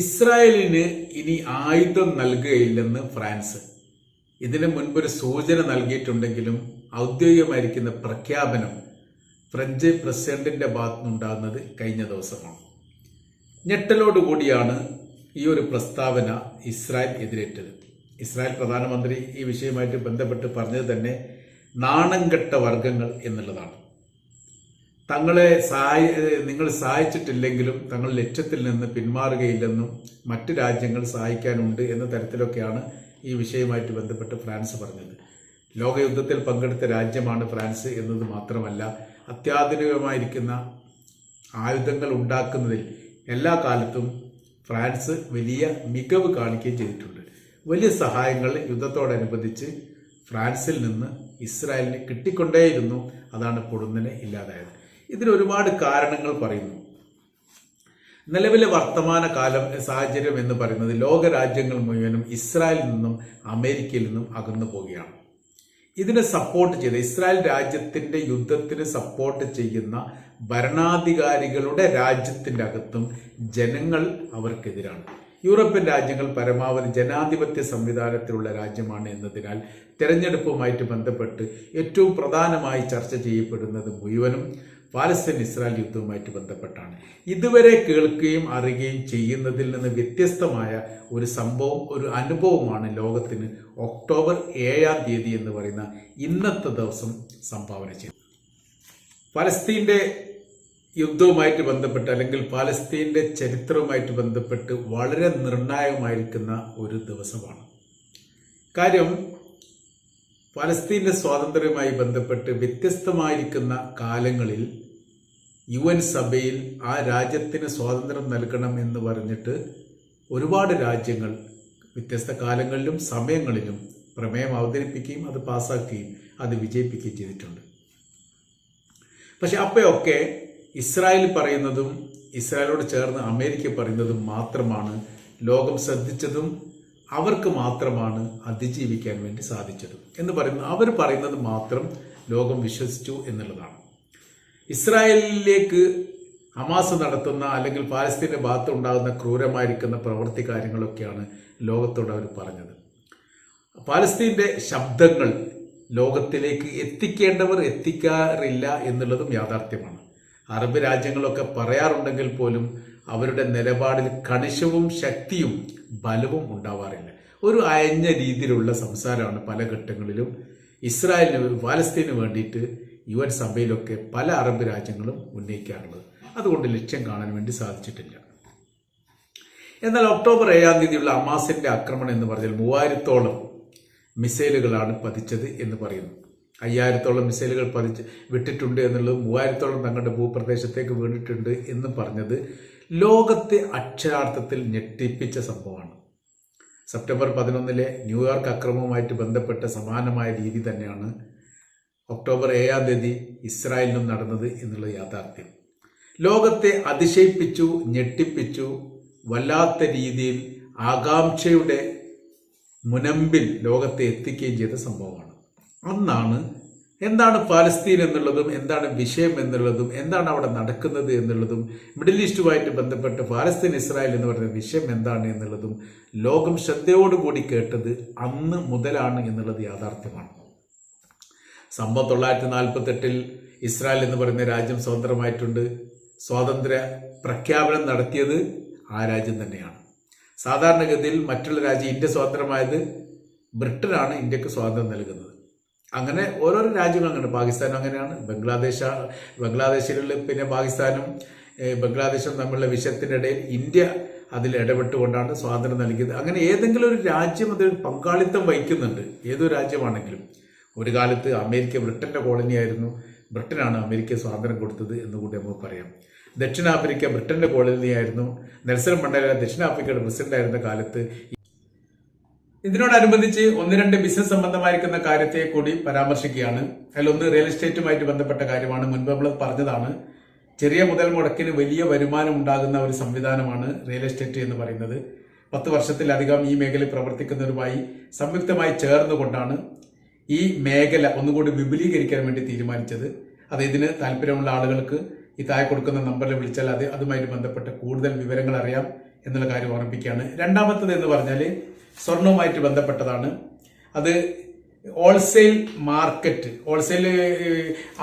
ഇസ്രായേലിന് ഇനി ആയുധം നൽകുകയില്ലെന്ന് ഫ്രാൻസ്. ഇതിനു മുൻപൊരു സൂചന നൽകിയിട്ടുണ്ടെങ്കിലും ഔദ്യോഗികമായിരിക്കുന്ന പ്രഖ്യാപനം ഫ്രഞ്ച് പ്രസിഡന്റിന്റെ ഭാഗത്തുനിന്നുണ്ടാകുന്നത് കഴിഞ്ഞ ദിവസമാണ്. ഞെട്ടലോടുകൂടിയാണ് ഈ ഒരു പ്രസ്താവന ഇസ്രായേൽ എതിരേറ്റത്. ഇസ്രായേൽ പ്രധാനമന്ത്രി ഈ വിഷയവുമായിട്ട് ബന്ധപ്പെട്ട് പറഞ്ഞത് തന്നെ നാണംകെട്ട വർഗങ്ങൾ എന്നുള്ളതാണ്. തങ്ങളെ സഹായി നിങ്ങൾ സഹായിച്ചിട്ടില്ലെങ്കിലും തങ്ങൾ ലക്ഷ്യത്തിൽ നിന്ന് പിന്മാറുകയില്ലെന്നും മറ്റു രാജ്യങ്ങൾ സഹായിക്കാനുണ്ട് എന്ന തരത്തിലൊക്കെയാണ് ഈ വിഷയവുമായിട്ട് ബന്ധപ്പെട്ട് ഫ്രാൻസ് പറഞ്ഞത്. ലോകയുദ്ധത്തിൽ പങ്കെടുത്ത രാജ്യമാണ് ഫ്രാൻസ് എന്നത് മാത്രമല്ല അത്യാധുനികമായിരിക്കുന്ന ആയുധങ്ങൾ ഉണ്ടാക്കുന്നതിൽ എല്ലാ കാലത്തും ഫ്രാൻസ് വലിയ മികവ് കാണിക്കുകയും ചെയ്തിട്ടുണ്ട്. വലിയ സഹായങ്ങൾ യുദ്ധത്തോടനുബന്ധിച്ച് ഫ്രാൻസിൽ നിന്ന് ഇസ്രായേലിന് കിട്ടിക്കൊണ്ടേയിരുന്നു. അതാണ് പൊടുന്നനെ ഇല്ലാതായത്. ഇതിന് ഒരുപാട് കാരണങ്ങൾ പറയുന്നു. നിലവിലെ വർത്തമാന കാലം സാഹചര്യം എന്ന് പറയുന്നത് ലോകരാജ്യങ്ങൾ മുഴുവനും ഇസ്രായേലിൽ നിന്നും അമേരിക്കയിൽ നിന്നും അകന്നു പോവുകയാണ്. ഇതിനെ സപ്പോർട്ട് ചെയ്ത ഇസ്രായേൽ രാജ്യത്തിന്റെ യുദ്ധത്തിന് സപ്പോർട്ട് ചെയ്യുന്ന ഭരണാധികാരികളുടെ രാജ്യത്തിന്റെ അകത്തും ജനങ്ങൾ അവർക്കെതിരാണ്. യൂറോപ്യൻ രാജ്യങ്ങൾ പരമാവധി ജനാധിപത്യ സംവിധാനത്തിലുള്ള രാജ്യമാണ് എന്നതിനാൽ തെരഞ്ഞെടുപ്പുമായിട്ട് ബന്ധപ്പെട്ട് ഏറ്റവും പ്രധാനമായി ചർച്ച ചെയ്യപ്പെടുന്നത് മുഴുവനും പാലസ്തീൻ ഇസ്രായേൽ യുദ്ധവുമായിട്ട് ബന്ധപ്പെട്ടാണ്. ഇതുവരെ കേൾക്കുകയും അറിയുകയും ചെയ്യുന്നതിൽ നിന്ന് വ്യത്യസ്തമായ ഒരു സംഭവം ഒരു അനുഭവമാണ് ലോകത്തിന് ഒക്ടോബർ ഏഴാം തീയതി എന്ന് പറയുന്ന ഇന്നത്തെ ദിവസം സംഭാവന ചെയ്തത്. പലസ്തീന്റെ യുദ്ധവുമായിട്ട് ബന്ധപ്പെട്ട് അല്ലെങ്കിൽ പാലസ്തീന്റെ ചരിത്രവുമായിട്ട് ബന്ധപ്പെട്ട് വളരെ നിർണായകമായിരിക്കുന്ന ഒരു ദിവസമാണ്. കാര്യം പലസ്തീന്റെ സ്വാതന്ത്ര്യവുമായി ബന്ധപ്പെട്ട് വ്യത്യസ്തമായിരിക്കുന്ന കാലങ്ങളിൽ യു എൻ സഭയിൽ ആ രാജ്യത്തിന് സ്വാതന്ത്ര്യം നൽകണം എന്ന് പറഞ്ഞിട്ട് ഒരുപാട് രാജ്യങ്ങൾ വ്യത്യസ്ത കാലങ്ങളിലും സമയങ്ങളിലും പ്രമേയം അവതരിപ്പിക്കുകയും അത് പാസ്സാക്കുകയും അത് വിജയിപ്പിക്കുകയും ചെയ്തിട്ടുണ്ട്. പക്ഷെ അപ്പോഴൊക്കെ ഇസ്രായേൽ പറയുന്നതും ഇസ്രായേലോട് ചേർന്ന് അമേരിക്ക പറയുന്നതും മാത്രമാണ് ലോകം ശ്രദ്ധിച്ചതും അവർക്ക് മാത്രമാണ് അതിജീവിക്കാൻ വേണ്ടി സാധിച്ചത് എന്ന് പറയുന്നത്. അവർ പറയുന്നത് മാത്രം ലോകം വിശ്വസിച്ചു എന്നുള്ളതാണ്. ഇസ്രായേലിലേക്ക് ഹമാസ് നടത്തുന്ന അല്ലെങ്കിൽ പാലസ്തീന്റെ ഭാഗത്ത് ഉണ്ടാകുന്ന ക്രൂരമായിരിക്കുന്ന പ്രവൃത്തി കാര്യങ്ങളൊക്കെയാണ് ലോകത്തോട് അവർ പറഞ്ഞത്. പാലസ്തീന്റെ ശബ്ദങ്ങൾ ലോകത്തിലേക്ക് എത്തിക്കേണ്ടവർ എത്തിക്കാറില്ല എന്നുള്ളതും യാഥാർത്ഥ്യമാണ്. അറബ് രാജ്യങ്ങളൊക്കെ പറയാറുണ്ടെങ്കിൽ പോലും അവരുടെ നിലപാടിൽ കണിശവും ശക്തിയും ബലവും ഉണ്ടാവാറില്ല. ഒരു അയഞ്ഞ രീതിയിലുള്ള സംസാരമാണ് പല ഘട്ടങ്ങളിലും ഇസ്രായേലിന് പാലസ്തീന് വേണ്ടിയിട്ട് യു എൻ സഭയിലൊക്കെ പല അറബ് രാജ്യങ്ങളും ഉന്നയിക്കാറുള്ളത്. അതുകൊണ്ട് ലക്ഷ്യം കാണാൻ വേണ്ടി സാധിച്ചിട്ടില്ല. എന്നാൽ ഒക്ടോബർ ഏഴാം തീയതിയുള്ള അമാസിന്റെ ആക്രമണം എന്ന് പറഞ്ഞാൽ മൂവായിരത്തോളം മിസൈലുകളാണ് പതിച്ചത് എന്ന് പറയുന്നു. അയ്യായിരത്തോളം മിസൈലുകൾ പതിച്ച് വിട്ടിട്ടുണ്ട് എന്നുള്ളത് മൂവായിരത്തോളം തങ്ങളുടെ ഭൂപ്രദേശത്തേക്ക് വീണിട്ടുണ്ട് എന്ന് പറഞ്ഞത് ലോകത്തെ അക്ഷരാർത്ഥത്തിൽ ഞെട്ടിപ്പിച്ച സംഭവമാണ്. സെപ്റ്റംബർ പതിനൊന്നിലെ ന്യൂയോർക്ക് അക്രമവുമായിട്ട് ബന്ധപ്പെട്ട സമാനമായ രീതി തന്നെയാണ് ഒക്ടോബർ ഏഴാം തീയതി ഇസ്രായേലിനും നടന്നത് എന്നുള്ള യാഥാർത്ഥ്യം. ലോകത്തെ അതിശയിപ്പിച്ചു ഞെട്ടിപ്പിച്ചു വല്ലാത്ത രീതിയിൽ ആകാംക്ഷയുടെ മുനമ്പിൽ ലോകത്തെ എത്തിക്കുകയും ചെയ്ത സംഭവമാണ്. അന്നാണ് എന്താണ് പാലസ്തീൻ എന്നുള്ളതും എന്താണ് വിഷയം എന്നുള്ളതും എന്താണ് അവിടെ നടക്കുന്നത് എന്നുള്ളതും മിഡിൽ ഈസ്റ്റുമായിട്ട് ബന്ധപ്പെട്ട് പാലസ്തീൻ ഇസ്രായേൽ എന്ന് പറയുന്ന വിഷയം എന്താണ് എന്നുള്ളതും ലോകം ശ്രദ്ധയോടുകൂടി കേട്ടത് അന്ന് മുതലാണ് എന്നുള്ളത് യാഥാർത്ഥ്യമാണ്. സംഭവം തൊള്ളായിരത്തി നാൽപ്പത്തെട്ടിൽ ഇസ്രായേൽ എന്ന് പറയുന്ന രാജ്യം സ്വതന്ത്രമായിട്ടുണ്ട്. സ്വാതന്ത്ര്യ പ്രഖ്യാപനം നടത്തിയത് ആ രാജ്യം തന്നെയാണ്. സാധാരണഗതിയിൽ മറ്റുള്ള രാജ്യം ഇന്ത്യ സ്വതന്ത്രമായത് ബ്രിട്ടനാണ് ഇന്ത്യയ്ക്ക് സ്വാതന്ത്ര്യം നൽകുന്നത്. അങ്ങനെ ഓരോരോ രാജ്യങ്ങൾ അങ്ങനെ പാകിസ്ഥാനും അങ്ങനെയാണ്. ബംഗ്ലാദേശ് ബംഗ്ലാദേശിലുള്ള പിന്നെ പാകിസ്ഥാനും ബംഗ്ലാദേശും തമ്മിലുള്ള വിഷയത്തിനിടയിൽ ഇന്ത്യ അതിൽ ഇടപെട്ടുകൊണ്ടാണ് സ്വാതന്ത്ര്യം നൽകിയത്. അങ്ങനെ ഏതെങ്കിലും ഒരു രാജ്യം അതിൽ പങ്കാളിത്തം വഹിക്കുന്നുണ്ട്. ഏതൊരു രാജ്യമാണെങ്കിലും. ഒരു കാലത്ത് അമേരിക്ക ബ്രിട്ടന്റെ കോളനിയായിരുന്നു ബ്രിട്ടനാണ് അമേരിക്ക സ്വാതന്ത്ര്യം കൊടുത്തത് എന്ന് കൂടി നമുക്ക് പറയാം. ദക്ഷിണാഫ്രിക്ക ബ്രിട്ടന്റെ കോളനിയായിരുന്നു. നെൽസൺ മണ്ടേല ദക്ഷിണാഫ്രിക്കയുടെ പ്രസിഡന്റ് ആയിരുന്ന കാലത്ത് ഇതിനോടനുബന്ധിച്ച് ഒന്ന് രണ്ട് ബിസിനസ് സംബന്ധമായിരിക്കുന്ന കാര്യത്തെ കൂടി പരാമർശിക്കുകയാണ്. അതിലൊന്ന് റിയൽ എസ്റ്റേറ്റുമായിട്ട് ബന്ധപ്പെട്ട കാര്യമാണ്. മുൻപ് നമ്മൾ പറഞ്ഞതാണ് ചെറിയ മുതൽ മുടക്കിന് വലിയ വരുമാനം ഉണ്ടാകുന്ന ഒരു സംവിധാനമാണ് റിയൽ എസ്റ്റേറ്റ് എന്ന് പറയുന്നത്. പത്ത് വർഷത്തിലധികം ഈ മേഖലയിൽ പ്രവർത്തിക്കുന്നവരുമായി സംയുക്തമായി ചേർന്നുകൊണ്ടാണ് ഈ മേഖല ഒന്നുകൂടി വിപുലീകരിക്കാൻ വേണ്ടി തീരുമാനിച്ചത്. അത് ഇതിന് താല്പര്യമുള്ള ആളുകൾക്ക് ഈ താഴെ കൊടുക്കുന്ന നമ്പറിൽ വിളിച്ചാൽ അത് അതുമായിട്ട് ബന്ധപ്പെട്ട കൂടുതൽ വിവരങ്ങൾ അറിയാം എന്നുള്ള കാര്യം ഓർമ്മിപ്പിക്കുകയാണ്. രണ്ടാമത്തത് എന്ന് പറഞ്ഞാൽ സ്വർണവുമായിട്ട് ബന്ധപ്പെട്ടതാണ്. അത് ഹോൾസെയിൽ മാർക്കറ്റ് ഹോൾസെയിൽ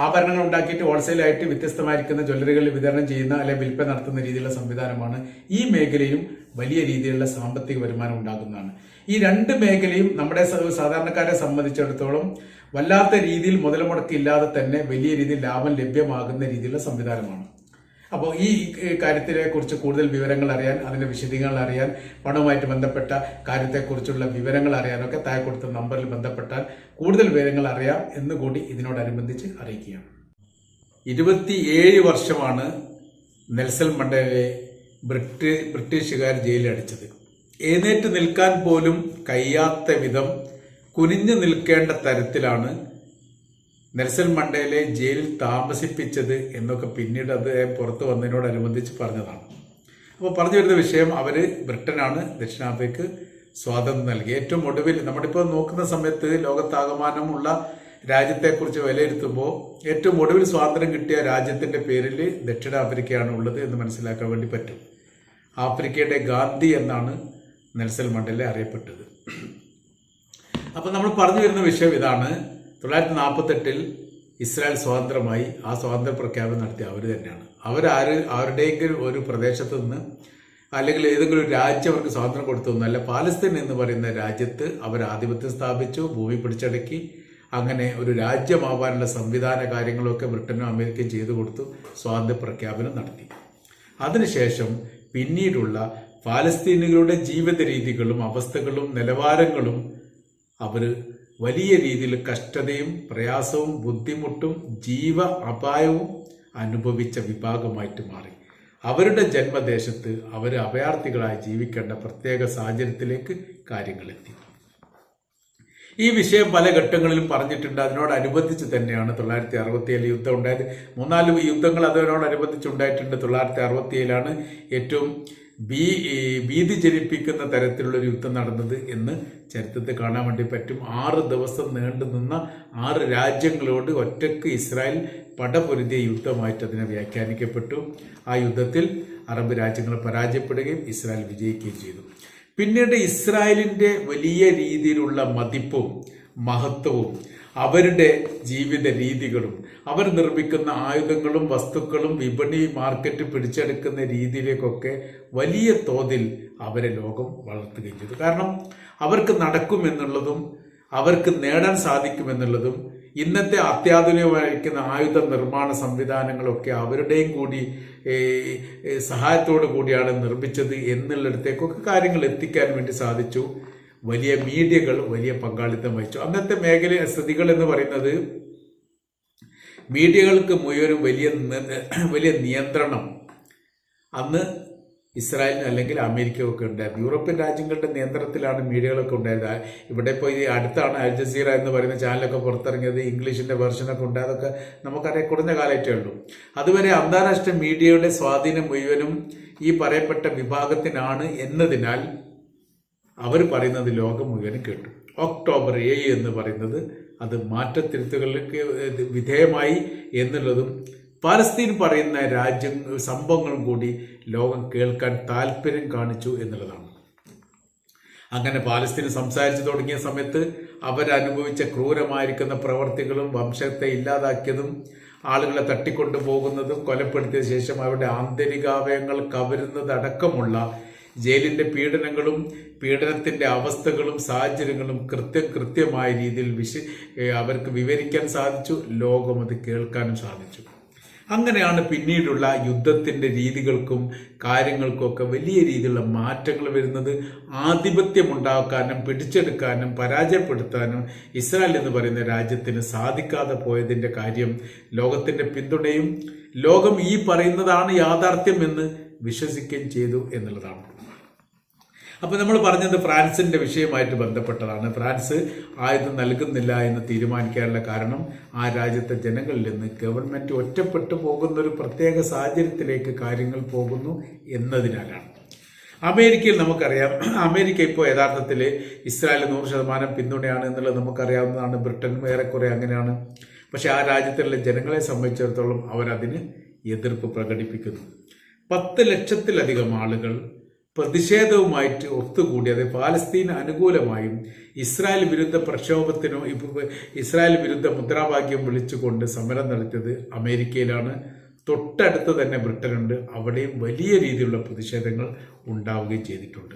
ആഭരണങ്ങൾ ഉണ്ടാക്കിയിട്ട് ഹോൾസെയിലായിട്ട് വ്യത്യസ്തമായിരിക്കുന്ന ജ്വല്ലറികളിൽ വിതരണം ചെയ്യുന്ന അല്ലെങ്കിൽ വിൽപ്പന നടത്തുന്ന രീതിയിലുള്ള സംവിധാനമാണ് ഈ മേഖലയിലും വലിയ രീതിയിലുള്ള സാമ്പത്തിക വരുമാനം ഉണ്ടാകുന്നതാണ് ഈ രണ്ട് മേഖലയും നമ്മുടെ സാധാരണക്കാരെ സംബന്ധിച്ചിടത്തോളം വല്ലാത്ത രീതിയിൽ മുതൽ മുടക്കില്ലാതെ തന്നെ വലിയ രീതിയിൽ ലാഭം ലഭ്യമാകുന്ന രീതിയിലുള്ള സംവിധാനമാണ്. അപ്പോൾ ഈ കാര്യത്തിനെ കുറിച്ച് കൂടുതൽ വിവരങ്ങൾ അറിയാൻ അതിന്റെ വിശദീകരണങ്ങൾ അറിയാൻ പണവുമായിട്ട് ബന്ധപ്പെട്ട കാര്യത്തെക്കുറിച്ചുള്ള വിവരങ്ങൾ അറിയാനൊക്കെ താഴെ കൊടുത്ത നമ്പറിൽ ബന്ധപ്പെട്ടാൽ കൂടുതൽ വിവരങ്ങൾ അറിയാം എന്നുകൂടി ഇതിനോടനുബന്ധിച്ച് അറിയിക്കുകയാണ്. ഇരുപത്തിയേഴ് വർഷമാണ് നെൽസൺ മണ്ടേലയെ ബ്രിട്ട് ബ്രിട്ടീഷുകാർ ജയിലടിച്ചത് എഴുന്നേറ്റ് നിൽക്കാൻ പോലും കഴിയാത്ത വിധം കുനിഞ്ഞു നിൽക്കേണ്ട തരത്തിലാണ് നെൽസൺ മണ്ടേലെ ജയിലിൽ താമസിപ്പിച്ചത് എന്നൊക്കെ പിന്നീട് അത് പുറത്തു വന്നതിനോടനുബന്ധിച്ച് പറഞ്ഞതാണ്. അപ്പോൾ പറഞ്ഞു വരുന്ന വിഷയം അവർ ബ്രിട്ടനാണ്. ദക്ഷിണാഫ്രിക്ക സ്വാതന്ത്ര്യം നൽകി. ഏറ്റവും ഒടുവിൽ നമ്മളിപ്പോൾ നോക്കുന്ന സമയത്ത് ലോകത്താകമാനമുള്ള രാജ്യത്തെക്കുറിച്ച് വിലയിരുത്തുമ്പോൾ ഏറ്റവും ഒടുവിൽ സ്വാതന്ത്ര്യം കിട്ടിയ രാജ്യത്തിന്റെ പേരിൽ ദക്ഷിണാഫ്രിക്കയാണ് ഉള്ളത് എന്ന് മനസ്സിലാക്കാൻ വേണ്ടി പറ്റും. ആഫ്രിക്കയുടെ ഗാന്ധി എന്നാണ് നെൽസൺ മണ്ടേല അറിയപ്പെട്ടത്. അപ്പം നമ്മൾ പറഞ്ഞു വരുന്ന വിഷയം ഇതാണ്. തൊള്ളായിരത്തി നാൽപ്പത്തെട്ടിൽ ഇസ്രായേൽ സ്വതന്ത്രമായി ആ സ്വാതന്ത്ര്യ പ്രഖ്യാപനം നടത്തിയ അവർ തന്നെയാണ്. അവരാര് ആരുടെയെങ്കിലും ഒരു പ്രദേശത്ത് നിന്ന് അല്ലെങ്കിൽ ഏതെങ്കിലും ഒരു രാജ്യം അവർക്ക് സ്വാതന്ത്ര്യം കൊടുത്തു എന്നല്ല പാലസ്തീൻ എന്ന് പറയുന്ന രാജ്യത്ത് അവർ ആധിപത്യം സ്ഥാപിച്ചു ഭൂമി പിടിച്ചടക്കി അങ്ങനെ ഒരു രാജ്യമാവാനുള്ള സംവിധാന കാര്യങ്ങളൊക്കെ ബ്രിട്ടനും അമേരിക്കയും ചെയ്തു കൊടുത്തു സ്വാതന്ത്ര്യ പ്രഖ്യാപനം നടത്തി. അതിനുശേഷം പിന്നീടുള്ള പാലസ്തീനുകളുടെ ജീവിത രീതികളും അവസ്ഥകളും നിലവാരങ്ങളും അവർ വലിയ രീതിയിൽ കഷ്ടതയും പ്രയാസവും ബുദ്ധിമുട്ടും ജീവ അപായവും അനുഭവിച്ച വിഭാഗമായിട്ട് മാറി. അവരുടെ ജന്മദേശത്ത് അവർ അഭയാർത്ഥികളായി ജീവിക്കേണ്ട പ്രത്യേക സാഹചര്യത്തിലേക്ക് കാര്യങ്ങളെത്തി. ഈ വിഷയം പല ഘട്ടങ്ങളിലും പറഞ്ഞിട്ടുണ്ട്. അതിനോടനുബന്ധിച്ച് തന്നെയാണ് തൊള്ളായിരത്തി അറുപത്തിയേഴ് യുദ്ധം ഉണ്ടായത്. മൂന്നാൽ യുദ്ധങ്ങൾ അതിനോടനുബന്ധിച്ച് ഉണ്ടായിട്ടുണ്ട്. തൊള്ളായിരത്തി അറുപത്തിയേഴിലാണ് ഏറ്റവും ഭീ ഭീതി ജനിപ്പിക്കുന്ന തരത്തിലുള്ള ഒരു യുദ്ധം നടന്നത് എന്ന് ചരിത്രത്തിൽ കാണാൻ വേണ്ടി പറ്റും. ആറ് ദിവസം നീണ്ടു നിന്ന ആറ് രാജ്യങ്ങളോട് ഒറ്റയ്ക്ക് ഇസ്രായേൽ പടപൊരുതിയ യുദ്ധമായിട്ട് അതിനെ വ്യാഖ്യാനിക്കപ്പെട്ടു. ആ യുദ്ധത്തിൽ അറബ് രാജ്യങ്ങൾ പരാജയപ്പെടുകയും ഇസ്രായേൽ വിജയിക്കുകയും ചെയ്തു. പിന്നീട് ഇസ്രായേലിന്റെ വലിയ രീതിയിലുള്ള മതിപ്പും മഹത്വവും അവരുടെ ജീവിത രീതികളും അവർ നിർമ്മിക്കുന്ന ആയുധങ്ങളും വസ്തുക്കളും വിപണി മാർക്കറ്റ് പിടിച്ചെടുക്കുന്ന രീതിയിലേക്കൊക്കെ വലിയ തോതിൽ അവരെ ലോകം വളർത്തുകയും ചെയ്തു. കാരണം അവർക്ക് നടക്കുമെന്നുള്ളതും അവർക്ക് നേടാൻ സാധിക്കുമെന്നുള്ളതും ഇന്നത്തെ അത്യാധുനികമായിരിക്കുന്ന ആയുധ നിർമ്മാണ സംവിധാനങ്ങളൊക്കെ അവരുടെയും കൂടി സഹായത്തോടു കൂടിയാണ് നിർമ്മിച്ചത് എന്നുള്ളിടത്തേക്കൊക്കെ കാര്യങ്ങൾ എത്തിക്കാൻ വേണ്ടി സാധിച്ചു. വലിയ മീഡിയകൾ വലിയ പങ്കാളിത്തം വഹിച്ചു. അന്നത്തെ മേഖല സ്ഥിതികൾ എന്ന് പറയുന്നത് മീഡിയകൾക്ക് മുഴുവനും വലിയ വലിയ നിയന്ത്രണം. അന്ന് ഇസ്രായേലിന് അല്ലെങ്കിൽ അമേരിക്കയൊക്കെ ഉണ്ടായിരുന്നു. യൂറോപ്യൻ രാജ്യങ്ങളുടെ നിയന്ത്രണത്തിലാണ് മീഡിയകളൊക്കെ ഉണ്ടായത്. ഇവിടെ ഇപ്പോൾ ഈ അടുത്താണ് അൽ ജസീറ എന്ന് പറയുന്ന ചാനലൊക്കെ പുറത്തിറങ്ങിയത് ഇംഗ്ലീഷിന്റെ വെർഷനൊക്കെ ഉണ്ട്. അതൊക്കെ നമുക്കറിയാം കുറഞ്ഞ കാലമായിട്ടേ ഉള്ളൂ. അതുവരെ അന്താരാഷ്ട്ര മീഡിയയുടെ സ്വാധീനം മുഴുവനും ഈ പറയപ്പെട്ട വിഭാഗത്തിനാണ് എന്നതിനാൽ അവർ പറയുന്നത് ലോകം മുഴുവനും കേട്ടു. ഒക്ടോബർ ഏഴ് എന്ന് പറയുന്നത് അത് മാറ്റത്തിരുത്തുകൾക്ക് വിധേയമായി എന്നുള്ളതും പാലസ്തീൻ പറയുന്ന രാജ്യം സംഭവങ്ങളും കൂടി ലോകം കേൾക്കാൻ താല്പര്യം കാണിച്ചു എന്നുള്ളതാണ്. അങ്ങനെ പാലസ്തീൻ സംസാരിച്ചു തുടങ്ങിയ സമയത്ത് അവരനുഭവിച്ച ക്രൂരമായിരിക്കുന്ന പ്രവർത്തികളും വംശത്തെ ഇല്ലാതാക്കിയതും ആളുകളെ തട്ടിക്കൊണ്ടു പോകുന്നതും കൊലപ്പെടുത്തിയ ശേഷം അവരുടെ ആന്തരികാവയങ്ങൾ കവരുന്നതടക്കമുള്ള ജയിലിന്റെ പീഡനങ്ങളും പീഡനത്തിന്റെ അവസ്ഥകളും സാഹചര്യങ്ങളും കൃത്യം കൃത്യമായ രീതിയിൽ വിശ അവർക്ക് വിവരിക്കാൻ സാധിച്ചു ലോകം അത് കേൾക്കാനും സാധിച്ചു. അങ്ങനെയാണ് പിന്നീടുള്ള യുദ്ധത്തിന്റെ രീതികൾക്കും കാര്യങ്ങൾക്കൊക്കെ വലിയ രീതിയിലുള്ള മാറ്റങ്ങൾ വരുന്നത്. ആധിപത്യം ഉണ്ടാക്കാനും പിടിച്ചെടുക്കാനും പരാജയപ്പെടുത്താനും ഇസ്രായേൽ എന്ന് പറയുന്ന രാജ്യത്തിന് സാധിക്കാതെ പോയതിന്റെ കാര്യം ലോകത്തിന്റെ പിന്തുണയും ലോകം ഈ പറയുന്നതാണ് യാഥാർത്ഥ്യം എന്ന് വിശ്വസിക്കുകയും ചെയ്തു എന്നുള്ളതാണ്. അപ്പൊ നമ്മൾ പറഞ്ഞത് ഫ്രാൻസിന്റെ വിഷയമായിട്ട് ബന്ധപ്പെട്ടതാണ്. ഫ്രാൻസ് ആയുധം നൽകുന്നില്ല എന്ന് തീരുമാനിക്കാനുള്ള കാരണം ആ രാജ്യത്തെ ജനങ്ങളിൽ നിന്ന് ഗവൺമെന്റ് ഒറ്റപ്പെട്ടു പോകുന്ന ഒരു പ്രത്യേക സാഹചര്യത്തിലേക്ക് കാര്യങ്ങൾ പോകുന്നു എന്നതിനാലാണ്. അമേരിക്കയിൽ നമുക്കറിയാം അമേരിക്ക ഇപ്പോൾ യഥാർത്ഥത്തിൽ ഇസ്രായേൽ നൂറ് ശതമാനം പിന്തുണയാണ് എന്നുള്ളത് നമുക്കറിയാവുന്നതാണ്. ബ്രിട്ടനും ഏറെക്കുറെ അങ്ങനെയാണ്. പക്ഷേ ആ രാജ്യത്തിലുള്ള ജനങ്ങളെ സംബന്ധിച്ചിടത്തോളം അവരതിന് എതിർപ്പ് പ്രകടിപ്പിക്കുന്നു. പത്ത് ലക്ഷത്തിലധികം ആളുകൾ പ്രതിഷേധവുമായിട്ട് ഒത്തുകൂടി അതായത് പാലസ്തീൻ അനുകൂലമായും ഇസ്രായേൽ വിരുദ്ധ പ്രക്ഷോഭത്തിനോ ഇസ്രായേൽ വിരുദ്ധ മുദ്രാവാക്യം വിളിച്ചുകൊണ്ട് സമരം നടത്തിയത് അമേരിക്കയിലാണ്. തൊട്ടടുത്ത് തന്നെ ബ്രിട്ടനുണ്ട്. അവിടെയും വലിയ രീതിയിലുള്ള പ്രതിഷേധങ്ങൾ ഉണ്ടാവുകയും ചെയ്തിട്ടുണ്ട്.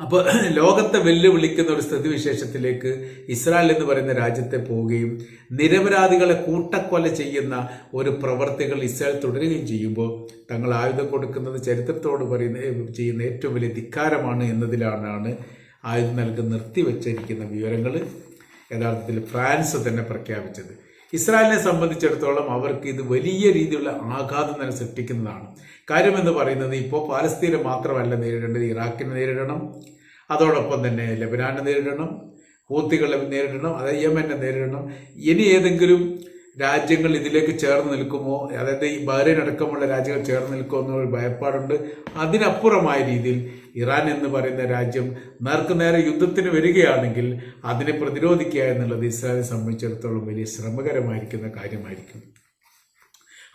അപ്പോൾ ലോകത്തെ വെല്ലുവിളിക്കുന്ന ഒരു സ്ഥിതിവിശേഷത്തിലേക്ക് ഇസ്രായേൽ എന്ന് പറയുന്ന രാജ്യത്തെ പോവുകയും നിരപരാധികളെ കൂട്ടക്കൊല ചെയ്യുന്ന ഒരു പ്രവർത്തികൾ ഇസ്രായേൽ തുടരുകയും ചെയ്യുമ്പോൾ തങ്ങൾ ആയുധം കൊടുക്കുന്നത് ചരിത്രത്തോട് പറയുന്ന ചെയ്യുന്ന ഏറ്റവും വലിയ ധിക്കാരമാണ് എന്നതിലാണ് ആയുധം നൽകി നിർത്തിവെച്ചിരിക്കുന്ന വിവരങ്ങൾ. യഥാർത്ഥത്തിൽ ഫ്രാൻസ് തന്നെ പ്രഖ്യാപിച്ചത്. ഇസ്രായേലിനെ സംബന്ധിച്ചിടത്തോളം അവർക്ക് ഇത് വലിയ രീതിയിലുള്ള ആഘാതം തന്നെ സൃഷ്ടിക്കുന്നതാണ്. കാര്യമെന്ന് പറയുന്നത് ഇപ്പോൾ പാലസ്തീനെ മാത്രമല്ല നേരിടേണ്ടത് ഇറാഖിനെ നേരിടണം അതോടൊപ്പം തന്നെ ലബനാനെ നേരിടണം ഹൂത്തികളെ നേരിടണം അതായത് യമനെ നേരിടണം. ഇനി ഏതെങ്കിലും രാജ്യങ്ങൾ ഇതിലേക്ക് ചേർന്ന് നിൽക്കുമോ? അതായത് ഈ ബഹ്റൈൻ അടക്കമുള്ള രാജ്യങ്ങൾ ചേർന്ന് നിൽക്കുമോ എന്നൊരു ഭയപ്പാടുണ്ട്. അതിനപ്പുറമായ രീതിയിൽ ഇറാൻ എന്ന് പറയുന്ന രാജ്യം നേർക്കുനേരെ യുദ്ധത്തിന് വരികയാണെങ്കിൽ അതിനെ പ്രതിരോധിക്കുക എന്നുള്ളത് ഇസ്രായേലിനെ സംബന്ധിച്ചിടത്തോളം വലിയ ശ്രമകരമായിരിക്കുന്ന കാര്യമായിരിക്കും.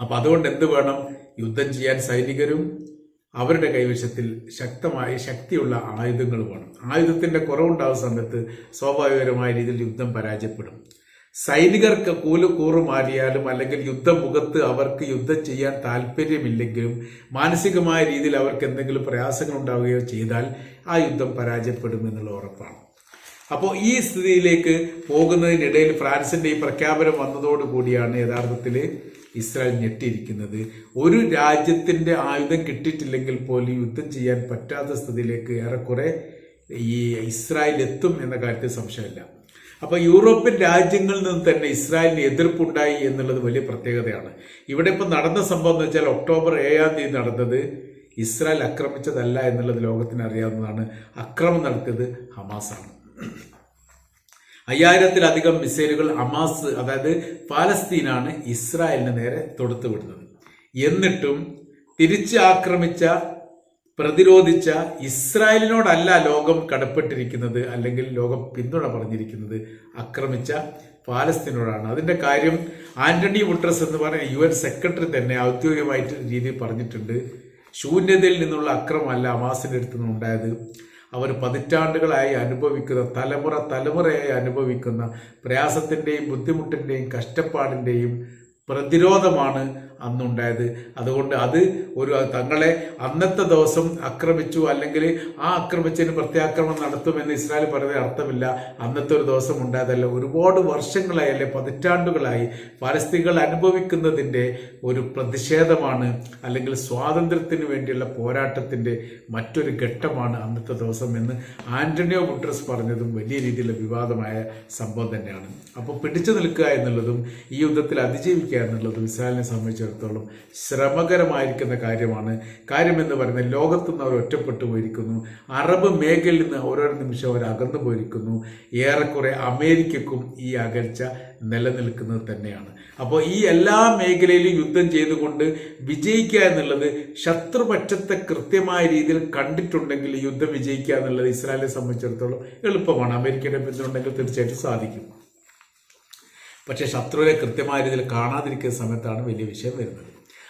അപ്പം അതുകൊണ്ട് എന്ത് വേണം? യുദ്ധം ചെയ്യാൻ സൈനികരും അവരുടെ കൈവശത്തിൽ ശക്തമായ ശക്തിയുള്ള ആയുധങ്ങൾ വേണം. ആയുധത്തിന്റെ കുറവുണ്ടാകുന്ന സമയത്ത് സ്വാഭാവികമായ രീതിയിൽ യുദ്ധം പരാജയപ്പെടും. സൈനികർക്ക് കൂൽ കൂറുമാറിയാലും അല്ലെങ്കിൽ യുദ്ധമുഖത്ത് അവർക്ക് യുദ്ധം ചെയ്യാൻ താല്പര്യമില്ലെങ്കിലും മാനസികമായ രീതിയിൽ അവർക്ക് എന്തെങ്കിലും പ്രയാസങ്ങൾ ഉണ്ടാവുകയോ ചെയ്താൽ ആ യുദ്ധം പരാജയപ്പെടും എന്നുള്ള ഉറപ്പാണ്. അപ്പോൾ ഈ സ്ഥിതിയിലേക്ക് പോകുന്നതിനിടയിൽ ഫ്രാൻസിന്റെ ഈ പ്രഖ്യാപനം വന്നതോടുകൂടിയാണ് യഥാർത്ഥത്തിൽ ഇസ്രായേൽ ഞെട്ടിയിരിക്കുന്നത്. ഒരു രാജ്യത്തിന്റെ ആയുധം കിട്ടിയിട്ടില്ലെങ്കിൽ പോലും യുദ്ധം ചെയ്യാൻ പറ്റാത്ത സ്ഥിതിയിലേക്ക് ഏറെക്കുറെ ഈ ഇസ്രായേൽ എത്തും എന്ന കാര്യത്തിൽ സംശയമില്ല. അപ്പൊ യൂറോപ്യൻ രാജ്യങ്ങളിൽ നിന്ന് തന്നെ ഇസ്രായേലിന് എതിർപ്പുണ്ടായി എന്നുള്ളത് വലിയ പ്രത്യേകതയാണ്. ഇവിടെ ഇപ്പൊ നടന്ന സംഭവം എന്ന് വെച്ചാൽ ഒക്ടോബർ ഏഴാം തീയതി നടന്നത് ഇസ്രായേൽ ആക്രമിച്ചതല്ല എന്നുള്ളത് ലോകത്തിന് അറിയാവുന്നതാണ്. അക്രമം നടത്തിയത് ഹമാസാണ്. അയ്യായിരത്തിലധികം മിസൈലുകൾ ഹമാസ് അതായത് പാലസ്തീനാണ് ഇസ്രായേലിന് നേരെ തൊടുത്തു വിടുന്നത് എന്നിട്ടും തിരിച്ച് ആക്രമിച്ച പ്രതിരോധിച്ച ഇസ്രായേലിനോടല്ല ലോകം കടപ്പെട്ടിരിക്കുന്നത് അല്ലെങ്കിൽ ലോകം പിന്തുണ പറഞ്ഞിരിക്കുന്നത് ആക്രമിച്ച പാലസ്തീനോടാണ്. അതിന്റെ കാര്യം ആന്റണി ബുട്രസ് എന്ന് പറയുന്ന യു എൻ സെക്രട്ടറി തന്നെ ഔദ്യോഗികമായിട്ട് രീതിയിൽ പറഞ്ഞിട്ടുണ്ട്. ശൂന്യതയിൽ നിന്നുള്ള അക്രമമല്ല അമാസിന്റെ അടുത്ത് നിന്നുണ്ടായത് അവർ പതിറ്റാണ്ടുകളായി അനുഭവിക്കുന്ന തലമുറ തലമുറയായി അനുഭവിക്കുന്ന പ്രയാസത്തിന്റെയും ബുദ്ധിമുട്ടിന്റെയും കഷ്ടപ്പാടിന്റെയും പ്രതിരോധമാണ് അന്നുണ്ടായത്. അതുകൊണ്ട് അത് ഒരു തങ്ങളെ അന്നത്തെ ദിവസം ആക്രമിച്ചു അല്ലെങ്കിൽ ആ ആക്രമിച്ചതിന് പ്രത്യാക്രമണം നടത്തുമെന്ന് ഇസ്രായേൽ പറയുന്നത് അർത്ഥമില്ല. അന്നത്തെ ഒരു ദിവസം ഉണ്ടായതല്ല. ഒരുപാട് വർഷങ്ങളായി അല്ലെ പതിറ്റാണ്ടുകളായി പരസ്ഥിതികൾ അനുഭവിക്കുന്നതിന്റെ ഒരു പ്രതിഷേധമാണ് അല്ലെങ്കിൽ സ്വാതന്ത്ര്യത്തിന് വേണ്ടിയുള്ള പോരാട്ടത്തിന്റെ മറ്റൊരു ഘട്ടമാണ് അന്നത്തെ ദിവസം എന്ന് ആന്റണിയോ ഗുട്ടറസ് പറഞ്ഞതും വലിയ രീതിയിലുള്ള വിവാദമായ സംഭവം തന്നെയാണ്. അപ്പോൾ പിടിച്ചു നിൽക്കുക എന്നുള്ളതും ഈ യുദ്ധത്തിൽ അതിജീവിക്കുക എന്നുള്ളതും ഇസ്രായേലിനെ സംബന്ധിച്ചിടത്തോളം ശ്രമകരമായിരിക്കുന്ന കാര്യമാണ്. കാര്യമെന്ന് പറയുന്നത് ലോകത്തു നിന്ന് അവർ ഒറ്റപ്പെട്ടു പോയിരിക്കുന്നു. അറബ് മേഖലയിൽ നിന്ന് ഓരോ നിമിഷം അവർ അകന്നു പോയിരിക്കുന്നു. ഏറെക്കുറെ അമേരിക്കക്കും ഈ അകൽച്ച നിലനിൽക്കുന്നത് തന്നെയാണ്. അപ്പോൾ ഈ എല്ലാ മേഖലയിലും യുദ്ധം ചെയ്തുകൊണ്ട് വിജയിക്കുക എന്നുള്ളത് ശത്രുപക്ഷത്തെ കൃത്യമായ രീതിയിൽ കണ്ടിട്ടുണ്ടെങ്കിൽ യുദ്ധം വിജയിക്കുക എന്നുള്ളത് ഇസ്രായേലിനെ സംബന്ധിച്ചിടത്തോളം എളുപ്പമാണ്. അമേരിക്കയുടെ പിന്തുണ്ടെങ്കിൽ തീർച്ചയായിട്ടും സാധിക്കും. പക്ഷേ ശത്രുവിനെ കൃത്യമായ രീതിയിൽ കാണാതിരിക്കുന്ന സമയത്താണ് വലിയ വിഷയം വരുന്നത്.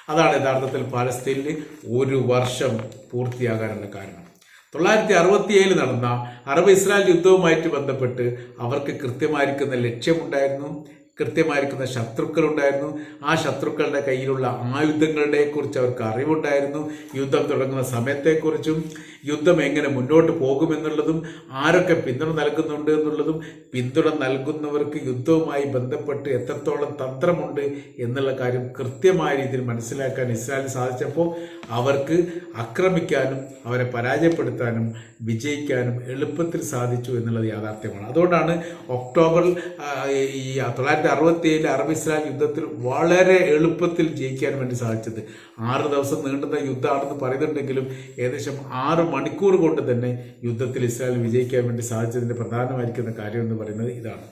അതാണ് യഥാർത്ഥത്തിൽ പാലസ്തീനിൽ ഒരു വർഷം പൂർത്തിയാകാനുള്ള കാരണം. തൊള്ളായിരത്തി അറുപത്തിയേഴിൽ നടന്ന അറബ് ഇസ്രായേൽ യുദ്ധവുമായിട്ട് ബന്ധപ്പെട്ട് അവർക്ക് കൃത്യമായിരിക്കുന്ന ലക്ഷ്യമുണ്ടായിരുന്നു കൃത്യമായിരിക്കുന്ന ശത്രുക്കളുണ്ടായിരുന്നു. ആ ശത്രുക്കളുടെ കയ്യിലുള്ള ആയുധങ്ങളുടെ കുറിച്ച് അവർക്ക് അറിവുണ്ടായിരുന്നു. യുദ്ധം തുടങ്ങുന്ന സമയത്തെക്കുറിച്ചും യുദ്ധം എങ്ങനെ മുന്നോട്ട് പോകുമെന്നുള്ളതും ആരൊക്കെ പിന്തുണ നൽകുന്നുണ്ട് എന്നുള്ളതും പിന്തുണ നൽകുന്നവർക്ക് യുദ്ധവുമായി ബന്ധപ്പെട്ട് എത്രത്തോളം തന്ത്രമുണ്ട് എന്നുള്ള കാര്യം കൃത്യമായ രീതിയിൽ മനസ്സിലാക്കാൻ ഇസ്രായേലിന് സാധിച്ചപ്പോൾ അവർക്ക് ആക്രമിക്കാനും അവരെ പരാജയപ്പെടുത്താനും വിജയിക്കാനും എളുപ്പത്തിൽ സാധിച്ചു എന്നുള്ളത് യാഥാർത്ഥ്യമാണ്. അതുകൊണ്ടാണ് ഒക്ടോബറിൽ ഈ തൊള്ളായിരത്തി അറുപത്തി ഏഴിലെ അറബ് ഇസ്രായേൽ യുദ്ധത്തിൽ വളരെ എളുപ്പത്തിൽ ജയിക്കാൻ വേണ്ടി സാധിച്ചത്. ആറ് ദിവസം നീണ്ടുന്ന യുദ്ധമാണെന്ന് പറയുന്നുണ്ടെങ്കിലും ഏകദേശം ആറ് മണിക്കൂർ കൊണ്ട് തന്നെ യുദ്ധത്തിൽ ഇസ്രായേൽ വിജയിക്കാൻ വേണ്ടി സാധിച്ചതിന്റെ പ്രധാനമായിരിക്കുന്ന കാര്യം എന്ന് പറയുന്നത് ഇതാണ്.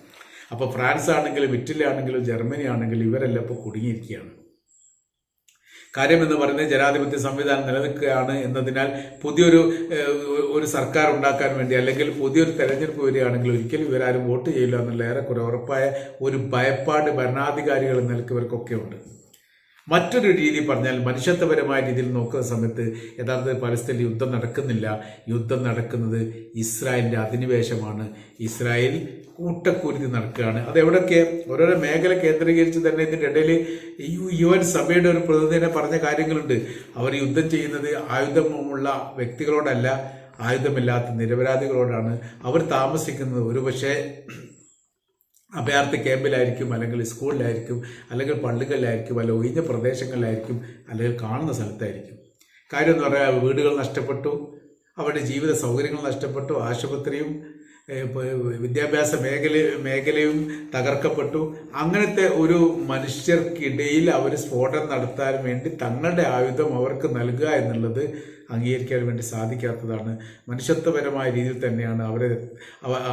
അപ്പോൾ ഫ്രാൻസ് ആണെങ്കിലും ഇറ്റലി ആണെങ്കിലും ജർമ്മനി ആണെങ്കിലും ഇവരെല്ലാം ഇപ്പോൾ കുടുങ്ങിയിരിക്കുകയാണ്. കാര്യം എന്ന് പറയുന്നത് ജനാധിപത്യ സംവിധാനം നിലനിൽക്കുകയാണ് എന്നതിനാൽ പുതിയൊരു ഒരു സർക്കാർ ഉണ്ടാക്കാൻ വേണ്ടി അല്ലെങ്കിൽ പുതിയൊരു തെരഞ്ഞെടുപ്പ് വരികയാണെങ്കിൽ ഒരിക്കലും ഇവരാരും വോട്ട് ചെയ്യില്ല എന്നുള്ള ഏറെക്കുറെ ഉറപ്പായ ഒരു ഭയപ്പാട് ഭരണാധികാരികൾ എന്ന ഇവർക്കൊക്കെ ഉണ്ട്. മറ്റൊരു രീതി പറഞ്ഞാൽ മനുഷ്യത്വപരമായ രീതിയിൽ നോക്കുന്ന സമയത്ത് യഥാർത്ഥത്തിൽ പലസ്തീനിൽ യുദ്ധം നടക്കുന്നില്ല. യുദ്ധം നടക്കുന്നത് ഇസ്രായേലിന്റെ അധിനിവേശമാണ്. ഇസ്രായേൽ കൂട്ടക്കുരുതി നടക്കുകയാണ്. അത് എവിടെയൊക്കെ? ഓരോരോ മേഖല കേന്ദ്രീകരിച്ച് തന്നെ ഇതിന്റെ ഇടയിൽ യു എൻ സഭയുടെ ഒരു പ്രതിനിധിനെ പറഞ്ഞ കാര്യങ്ങളുണ്ട്. അവർ യുദ്ധം ചെയ്യുന്നത് ആയുധമുള്ള വ്യക്തികളോടല്ല ആയുധമില്ലാത്ത നിരപരാധികളോടാണ്. അവർ താമസിക്കുന്നത് ഒരുപക്ഷെ അഭയാർത്ഥി ക്യാമ്പിലായിരിക്കും അല്ലെങ്കിൽ സ്കൂളിലായിരിക്കും അല്ലെങ്കിൽ പള്ളികളിലായിരിക്കും അല്ലെങ്കിൽ ഒഴിഞ്ഞ പ്രദേശങ്ങളിലായിരിക്കും അല്ലെങ്കിൽ കാണുന്ന സ്ഥലത്തായിരിക്കും. കാര്യം എന്ന് പറയാൽ വീടുകൾ നഷ്ടപ്പെട്ടു അവരുടെ ജീവിത സൗകര്യങ്ങൾ നഷ്ടപ്പെട്ടു ആശുപത്രിയും വിദ്യാഭ്യാസ മേഖല മേഖലയും തകർക്കപ്പെട്ടു. അങ്ങനത്തെ ഒരു മനുഷ്യർക്കിടയിൽ അവർ സ്ഫോടനം നടത്താൻ വേണ്ടി തങ്ങളുടെ ആയുധം അവർക്ക് നൽകുക എന്നുള്ളത് അംഗീകരിക്കാൻ വേണ്ടി സാധിക്കാത്തതാണ്. മനുഷ്യത്വപരമായ രീതിയിൽ തന്നെയാണ് അവരെ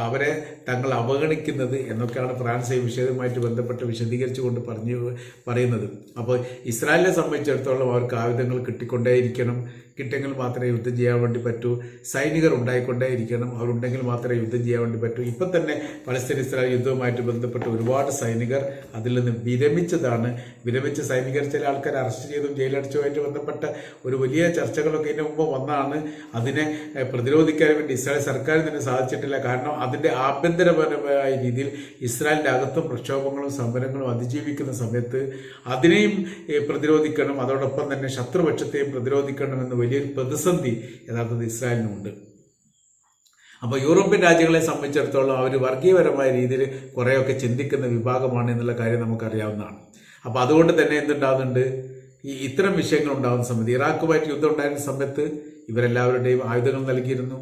അവരെ തങ്ങൾ അവഗണിക്കുന്നത് എന്നൊക്കെയാണ് ഫ്രാൻസ് ഈ വിഷയവുമായിട്ട് ബന്ധപ്പെട്ട് വിശദീകരിച്ചുകൊണ്ട് പറഞ്ഞു പറയുന്നത്. അപ്പോൾ ഇസ്രായേലിനെ സംബന്ധിച്ചിടത്തോളം അവർക്ക് ആയുധങ്ങൾ കിട്ടിക്കൊണ്ടേയിരിക്കണം. കിട്ടിയെങ്കിൽ മാത്രമേ യുദ്ധം ചെയ്യാൻ വേണ്ടി പറ്റൂ. സൈനികർ ഉണ്ടായിക്കൊണ്ടേയിരിക്കണം. അവരുണ്ടെങ്കിൽ മാത്രമേ യുദ്ധം ചെയ്യാൻ വേണ്ടി പറ്റൂ. ഇപ്പം തന്നെ പലസ്തീൻ ഇസ്രായേൽ യുദ്ധവുമായിട്ട് ബന്ധപ്പെട്ട് ഒരുപാട് സൈനികർ അതിൽ നിന്ന് വിരമിച്ചതാണ്. വിരമിച്ച സൈനികർ ചില ആൾക്കാർ അറസ്റ്റ് ചെയ്തും ജയിലടച്ചതുമായിട്ട് ബന്ധപ്പെട്ട ഒരു വലിയ ചർച്ചകളൊക്കെ ഇതിനു മുമ്പ് വന്നാണ് അതിനെ പ്രതിരോധിക്കാൻ വേണ്ടി ഇസ്രായേൽ സർക്കാർ തന്നെ സാധിച്ചിട്ടില്ല. കാരണം അതിന്റെ ആഭ്യന്തരപരമായ രീതിയിൽ ഇസ്രായേലിന്റെ അകത്തും പ്രക്ഷോഭങ്ങളും സമരങ്ങളും അതിജീവിക്കുന്ന സമയത്ത് അതിനെയും പ്രതിരോധിക്കണം. അതോടൊപ്പം തന്നെ ശത്രുപക്ഷത്തെയും പ്രതിരോധിക്കണം എന്ന വലിയൊരു പ്രതിസന്ധി യഥാർത്ഥത്തിൽ ഇസ്രായേലിനുണ്ട് അപ്പോൾ യൂറോപ്യൻ രാജ്യങ്ങളെ സംബന്ധിച്ചിടത്തോളം അവർ വർഗീയപരമായ രീതിയിൽ കുറേയൊക്കെ ചിന്തിക്കുന്ന വിഭാഗമാണ് എന്നുള്ള കാര്യം നമുക്കറിയാവുന്നതാണ്. അപ്പോൾ അതുകൊണ്ട് തന്നെ എന്തുണ്ടാകുന്നുണ്ട് ഈ ഇത്തരം വിഷയങ്ങൾ ഉണ്ടാകുന്ന സമയത്ത് ഇറാഖുമായിട്ട് യുദ്ധം ഉണ്ടായിരുന്ന സമയത്ത് ഇവരെല്ലാവരുടെയും ആയുധങ്ങൾ നൽകിയിരുന്നു.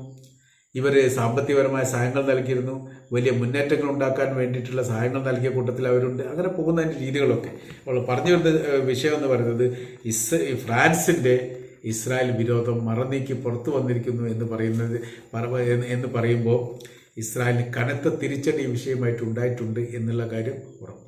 ഇവർ സാമ്പത്തികപരമായ സഹായങ്ങൾ നൽകിയിരുന്നു. വലിയ മുന്നേറ്റങ്ങൾ ഉണ്ടാക്കാൻ വേണ്ടിയിട്ടുള്ള സഹായങ്ങൾ നൽകിയ കൂട്ടത്തിൽ അവരുണ്ട്. അങ്ങനെ പോകുന്നതിന്റെ രീതികളൊക്കെ. അപ്പോൾ പറഞ്ഞു വരുന്ന വിഷയം എന്ന് പറയുന്നത് ഇസ് ഫ്രാൻസിന്റെ ഇസ്രായേൽ വിരോധം മറന്നീക്കി പുറത്തു വന്നിരിക്കുന്നു എന്ന് പറയുന്നത് എന്ന് പറയുമ്പോൾ ഇസ്രായേലിന് കനത്ത തിരിച്ചടി വിഷയമായിട്ട് ഉണ്ടായിട്ടുണ്ട് എന്നുള്ള കാര്യം ഉറപ്പാണ്